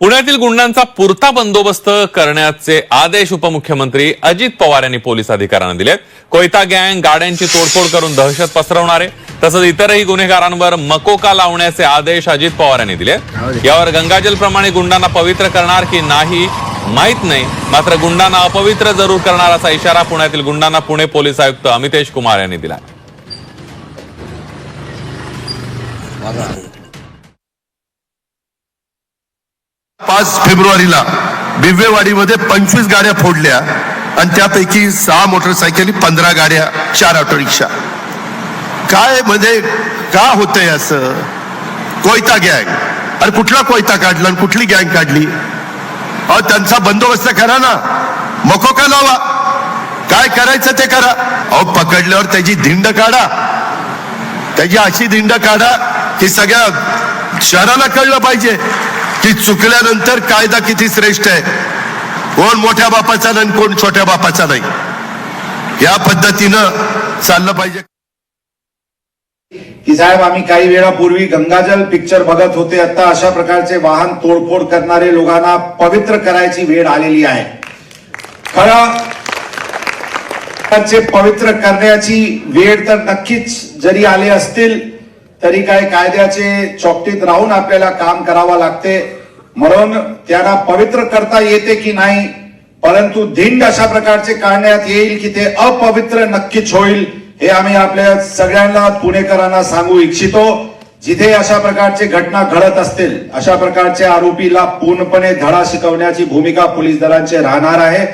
पुण्यातील गुंडांचा पुरता बंदोबस्त करण्याचे आदेश उपमुख्यमंत्री अजित पवार यांनी पोलीस अधिकाऱ्यांना दिलेत. कोयता गँग गाड्यांची तोडफोड करून दहशत पसरवणारे तसंच इतरही गुन्हेगारांवर मकोका लावण्याचे आदेश अजित पवार यांनी दिले यावर गंगाजल प्रमाणे गुंडांना पवित्र करणार की नाही माहीत नाही. मात्र गुंडांना अपवित्र जरूर करणार असा इशारा पुण्यातील गुंडांना पुणे पोलीस आयुक्त अमितेश कुमार यांनी दिला पाच फेब्रुवारीला बिव्वेवाडीमध्ये पंचवीस गाड्या फोडल्या आणि त्यापैकी सहा मोटरसायकली पंधरा गाड्या चार ऑटो रिक्षा काय म्हणजे का होतंय असं? कोयता गँग. अरे कुठला कोयता काढला आणि कुठली गँग काढली? अहो त्यांचा बंदोबस्त करा ना. मको का लावा? काय करायचं ते करा. अहो पकडल्यावर त्याची धिंड काढा. त्याची अशी धिंड काढा की सगळ्या शहराला कळलं पाहिजे. की चुकल्यानंतर कायदा किती श्रेष्ठ आहे? कोण मोठ्या बापाचा नाही कोण छोट्या बापाचा नाही. या पद्धतीनं चाललं पाहिजे. की साहेब आम्ही काही वेळापूर्वी गंगाजल पिक्चर बघत होते. आता अशा प्रकारचे वाहन तोडफोड करणारे लोकांना पवित्र करायची वेळ आलेली आहे. खरं त्यांचे पवित्र करण्याची वेळ तर नक्कीच जरी आले असतील तरी काय कायद्याचे चौकटीत राहून आपल्याला काम करावं लागते. म्हणून त्यांना पवित्र करता येते की नाही परंतु धिंड अशा प्रकारचे काढण्यात येईल की ते अपवित्र नक्कीच होईल हे आम्ही आपल्या सगळ्यांना पुणेकरांना सांगू इच्छितो. जिथे अशा प्रकारचे घटना घडत असतील अशा प्रकारच्या आरोपीला पूर्णपणे धडा शिकवण्याची भूमिका पोलीस दलांची राहणार आहे.